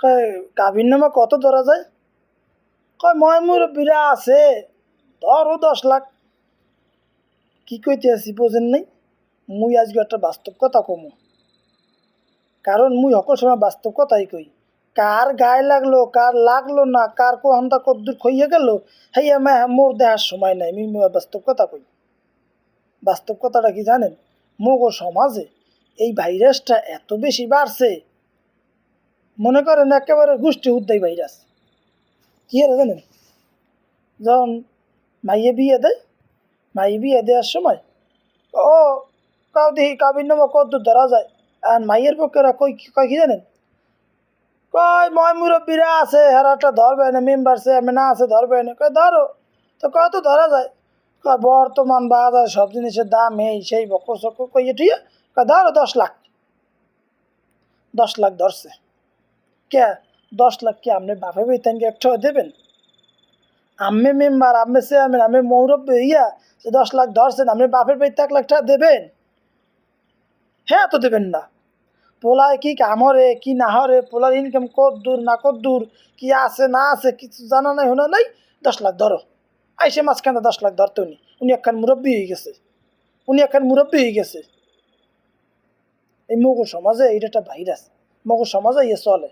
কয়, গাভীর নামে কত ধরা যায়? কয়, মই মুরব্বীরা আছে। ধরো দশ লাখ। কি কইতে আছি বোঝেন নাই? মুই আজকে একটা বাস্তব কথা কমু। কারণ মুই সকল সময় বাস্তব কথাই কই। কার গায়ে লাগল কার লাগল না কার কোহান্তা কদ্দূর খইয়ে গেল হেই আমি মোর দেহার সময় নাই আমি বাস্তব কথা কই। বাস্তব কথাটা কি জানেন? মগো সমাজে এই ভাইরাসটা এত বেশি বাড়ছে মনে করেন একেবারে গোষ্ঠী উদ্যায় ভাইরাস। কি আর জানেন? যখন মাইয়ে বিয়ে দেয়, মাইয়ে বিয়ে দেওয়ার সময়, ও কাউ দেখি কাবির নামা কত ধরা যায়, আর মাইয়ের পক্ষেরা কই কয় কি জানেন? কয় ময় মুরব্বীরা আছে হেরাটা ধরবে না মেম্বার চেয়ারম্যান আছে, ধরবে না। কয়, ধরো। তো কত ধরা যায়। কয়, বর্তমান বাজার সব জিনিসের দাম এই সেই বকর চকর কইয়ে ঠিক কয়, ধরো দশ লাখ। দশ লাখ ধরছে। কে? দশ লাখ কি আপনি বাপে বেতনকে একটা দেবেন? আমি মেম্বার আমি চেয়ারম্যান আমি মৌরব্বী, ইয়া, যে দশ লাখ ধরছেন, আপনি বাপের বাড়িতে এক লাখ টাকা দেবেন? হ্যাঁ তো দেবেন না। পোলায় কি কামরে কি না হরে, পোলার ইনকাম কত দূর না কত দূর, কি আছে না আছে, কিছু জানা নাই শোনা নাই, দশ লাখ ধরো। আইসে মাঝখানে দশ লাখ ধরতে উনি। উনি একখান মুরব্বী হয়ে গেছে। উনি একখান মুরব্বী হয়ে গেছে। এই মগু সমাজে এইটা একটা ভাইরাস মগু সমাজে ইয়ে চলে।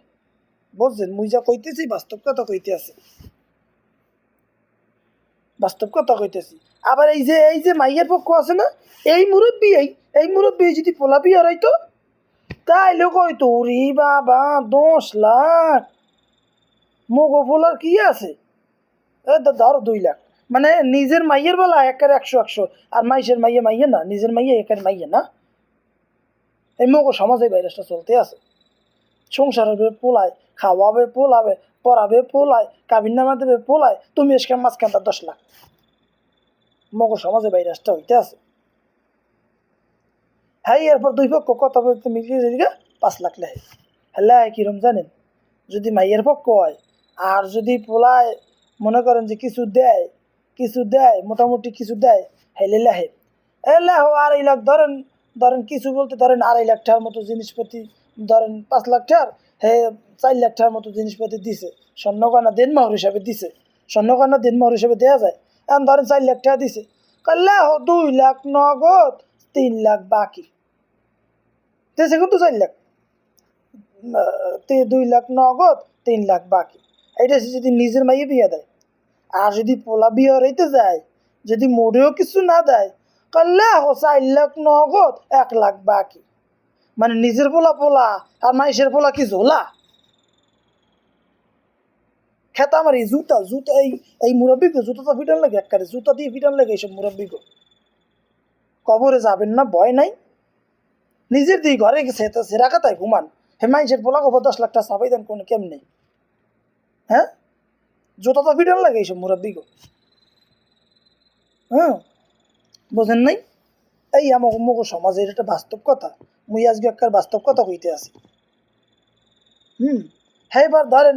বুঝছেন? মুই যা কইতেছি বাস্তব কথা কইতে আছে। বাস্তব কথা কইতেছি। আবার এই যে এই যে মাইয়ের পক্ষ আছে না, এই মুরব্বী, এই এই মুরব্বী যদি পোলা বিয়ে হইতো তাইলে কইতো রি বাবা, দশ লাখ। মগো পোলার কি আছে? এ ধরো দুই লাখ। মানে নিজের মাইয়ের বেলা একের একশো একশো। আর মাইসের মাইয়ে মাইয়ে না, নিজের মাইয়ে একের মাইয়ে না। এই মগো সমাজে ভাইরাসটা চলতে আছে। সংসারের পোলায় খাওয়াবে, পোলাবে, পড়াবে, পোলায়, কাবিন নামা দেবে, পোলায়, তুমি এসকে মাঝখান তার দশ লাখ। মগো সমাজে ভাইরাসটা হইতে আছে। হ্যাঁ এরপর দুই পক্ষ বলতে মিলিয়ে দিকে পাঁচ লাখ লেহে হ্যাঁ কিরম জানেন? যদি মাইয়ের পক্ষ হয়, আর যদি পোলায় মনে করেন যে কিছু দেয় কিছু দেয়, মোটামুটি কিছু দেয় হেলে লেহে। এ লেহ, আড়াই লাখ ধরেন ধরেন কিছু বলতে ধরেন আড়াই লাখ টাকার মতো জিনিসপাতি, ধরেন পাঁচ লাখ টাকার চার লাখ টাকার মতো জিনিসপাতি দিছে। স্বর্ণকন্যা দেনমহর হিসাবে দিছে। স্বর্ণকন্যা দেনমহর হিসাবে দেওয়া যায়। এখন ধরেন চার লাখ টাকা দিছে। কাল্লা হো, দুই লাখ নগদ, তিন লাখ বাকি। দিয়েছে কিন্তু চার লাখ। দুই লাখ নগদ, তিন লাখ বাকি। এটা যদি নিজের মাইয়ে বিয়ে দেয়। আর যদি পোলা বিয়ে রইতে যায়, যদি মোড়েও কিছু না দেয় কাল্লা হো, চার লাখ নগদ, এক লাখ বাকি। মানে নিজের পোলা পোলা আর মাইসের পোলা কি ঝোলা? খেতা আমার এই জুতা জুতা, এই এই মুরব্বীকে জুতা তো ফিটান লাগে একবারে জুতা দিয়ে ফিটান লাগে এইসব মুরব্বীকে। কবরে যাবেন না, ভয় নাই। নিজের দিয়ে ঘরে গেছে, তো সেরা কথায় ঘুমান। হে মাইশের পোলা কবর দশ লাখ টাকা সাবাই দেন, কোনো কেমনে হ্যাঁ? জুতা তো ফিটান লাগে এইসব মুরব্বীকে। হ্যাঁ? বোঝেন নাই? এই আমাকে মগো সমাজের একটা বাস্তব কথা। মুই আজকে একটা বাস্তব কথা কইতে আছি। হুম হ্যাঁ এবার ধরেন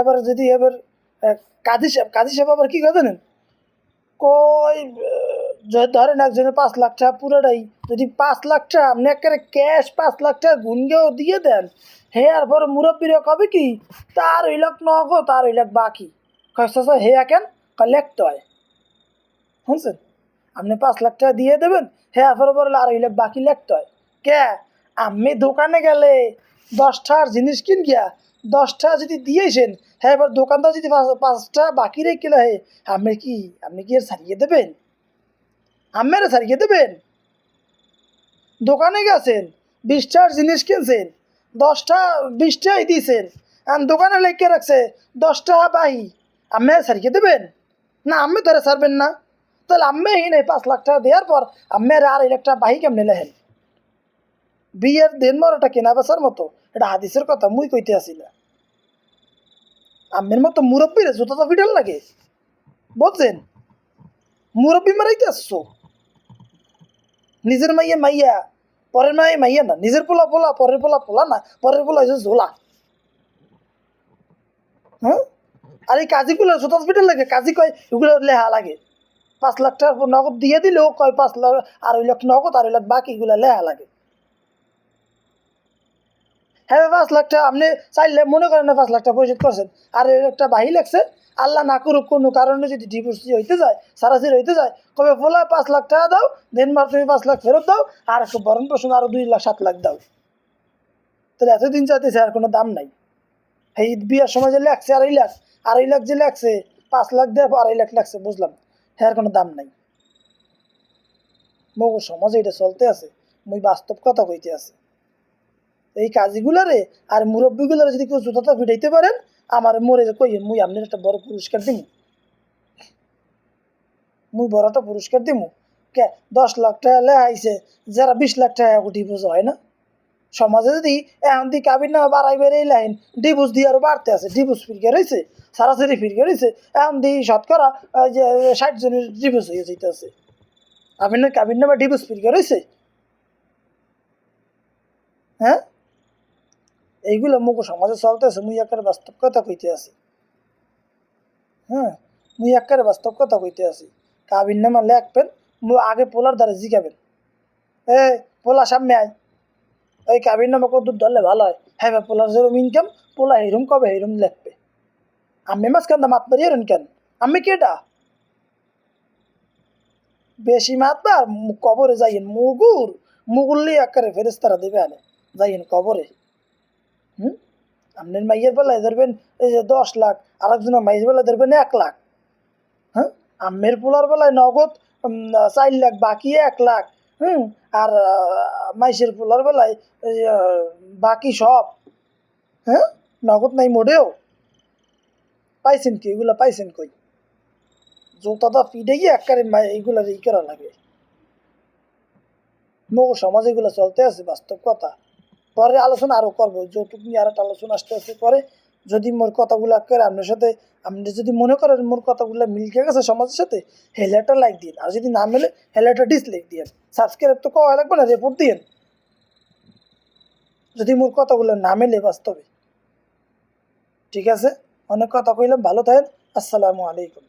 এবার যদি এবার কাজী সাহেব কাজী সাহেব আবার কি কথা জানেন? কই ধরেন একজনের পাঁচ লাখ টাকা পুরোটাই, যদি পাঁচ লাখ টাকা আপনি একেবারে ক্যাশ পাঁচ লাখ টাকা গুনগেও দিয়ে দেন, হে আর পরে মুরব্বীরা কবে কি? তার ওই লাখ নগো, তার ওই লাখ বাকি। কষ্ট হে কেন লেখতে হয়। শুনছেন? আপনি পাঁচ লাখ টাকা দিয়ে দেবেন? হ্যাঁ পরে বললে আর ওই লাখ বাকি লিখতে হয়। কে? আমি দোকানে গেলে দশটার জিনিস কিন গিয়া দশটা যদি দিয়েছেন হ্যাঁ এবার দোকানদার যদি পাঁচ- পাঁচটা বাকি রেখে হে, আপনি কি আপনি কি আর সারিয়ে দেবেন? আমের সারিয়ে দেবেন? দোকানে গেছেন বিশটার জিনিস কিনছেন দশটা বিশটাই দিয়েছেন, আর দোকানে লেখে রাখছে দশটা বাহি আমি সারিয়ে দেবেন? না আমি ধরে সারবেন না। তাহলে আমি হি নেই পাঁচ লাখ টাকা দেওয়ার পর আমি আর লাখ টাকা বাহি কেমনে লেহেন বিয়ের দিন মরটা কেনা বেচার মতো, এটা হাদিসের কথা মুই কইতে আসি না। আমের মতো মুরব্বীরে জুতা তো ফিটাল লাগে। বুঝছেন? মুরব্বী মারাইতে আসছো? নিজের মাইয়া মাইয়া, পরের মাইয়া মাইয়া না, নিজের পোলা পোলা, পরের পোলা পোলা না, পরের পোলা হয়েছে ঝোলা। হ্যাঁ? আর এই কাজীগুলো জুতা হসপিটাল লাগে, কাজী কয়, এগুলো লেহা লাগে। পাঁচ লাখ টাকা নগদ দিয়ে দিলেও কয় পাঁচ লাখ আড়াই লাখ নগদ আড়াই লাখ বাকিগুলো লেহা লাগে। হ্যাঁ পাঁচ লাখ টাকা, আপনি চাইলে মনে করেন না পাঁচ লাখ টাকা পরিশোধ করছেন। আর একটা বাহি লাগছে আল্লাহ না করুক কোনো কারণে যদি ডিভোর্স হইতে যায় সারাসির হইতে যায়, কবে বলা পাঁচ লাখ টাকা দাও, দেন মার তুমি পাঁচ লাখ ফেরত দাও, আর বরণ পোষণ আরও দুই লাখ, সাত লাখ দাও। তাহলে এতদিন চাইতেছে আর কোনো দাম নাই। এই বিয়ার সময় যে লাগছে আড়াই লাখ আড়াই লাখ যে লাগছে পাঁচ লাখ দেয় আড়াই লাখ লাগছে বুঝলাম। হ্যাঁ কোনো দাম নাই। মগু সমাজে এটা চলতে আছে, মুই বাস্তব কথা কইতে আছে। এই কাজীগুলারে আর মুরব্বীগুলারে যদি কেউ জুতাটা ফিটাইতে পারেন, আমার মরে কই মুই আপনার একটা বড় পুরস্কার দিমু। মুই বড় একটা পুরস্কার দিমু। কে, দশ লাখ টাকা লেহাইছে যারা বিশ লাখ টাকা কোটি বুঝো, হয় না? সমাজে যদি এখন দি কাবির না বাড়াই বেড়েই লাইন, ডিভোর্স দিয়ে আরও বাড়তে আছে, ডিভোর্স ফিরকে রয়েছে সারাসারি ফিরকে রয়েছে, এখন দি শতকরা যে ষাট জনের ডিভোর্স হয়ে যেতে আছে আপনার কাবির নামে ডিভোর্স ফিরকে রয়েছে? হ্যাঁ? এইগুলো মুখ সমাজে চলতেছে, মুই একেবারে বাস্তব কথা কইতে আছি। হ্যাঁ? মুই একেবারে বাস্তব কথা কইতে আছি। কাবির নামা লেখবেন আগে পোলার দ্বারা জিগাবেন। এ, পোলা সামনে আয়। ওই কাবির নামে কত দূর ধরলে ভালো হয়? হ্যাঁ ভাই, পোলার যেরকম ইনকাম পোলা এরম কবে এরম লেখবে? আমি মাছ কেন মাত মারি এরম কেন? আমি কেটা বেশি মাতবা আর মু- কবরে যাইয়েন, মুগুর মুগুল্লি আকারে ফেরেস্তারা দেবে আনে, যাইয়েন কবরে। হুম? আপনার মাইয়ের বেলায় ধরবেন, এই যে দশ লাখ আর একজনের মাইয়ের বেলায় ধরবেন এক লাখ। হ্যাঁ? আমের পোলার বেলায় নগদ চার লাখ, বাকি এক লাখ। হুম। আর মাইসের পোলার বেলায় বাকি সব হ্যাঁ? নগদ নাই মোটেও। পাইছেন কি? এগুলা পাইছেন কই? জোতাটা ফিডে গিয়ে একবারে মা- এইগুলা ই করা লাগে। মগ সমাজে এগুলো চলতে আছে, বাস্তব কথা। পরে আলোচনা আরও করব। যৌতুক নিয়ে আর একটা আলোচনা আসতে আসতে পরে। যদি মোর কথাগুলো করে আপনার সাথে, আপনি যদি মনে করেন মোর কথাগুলো মিলকে গেছে সমাজের সাথে হেলাটা লাইক দিন আর যদি না মেলে হেলাটা ডিসলাইক দিয়েন। সাবস্ক্রাইব তো কওয়া লাগবে না রেপোর্ট দিয়েন। যদি মোর কথাগুলো না মেলে বাস্তবে। ঠিক আছে? অনেক কথা কইলাম, ভালো থাকেন। আসসালামু আলাইকুম।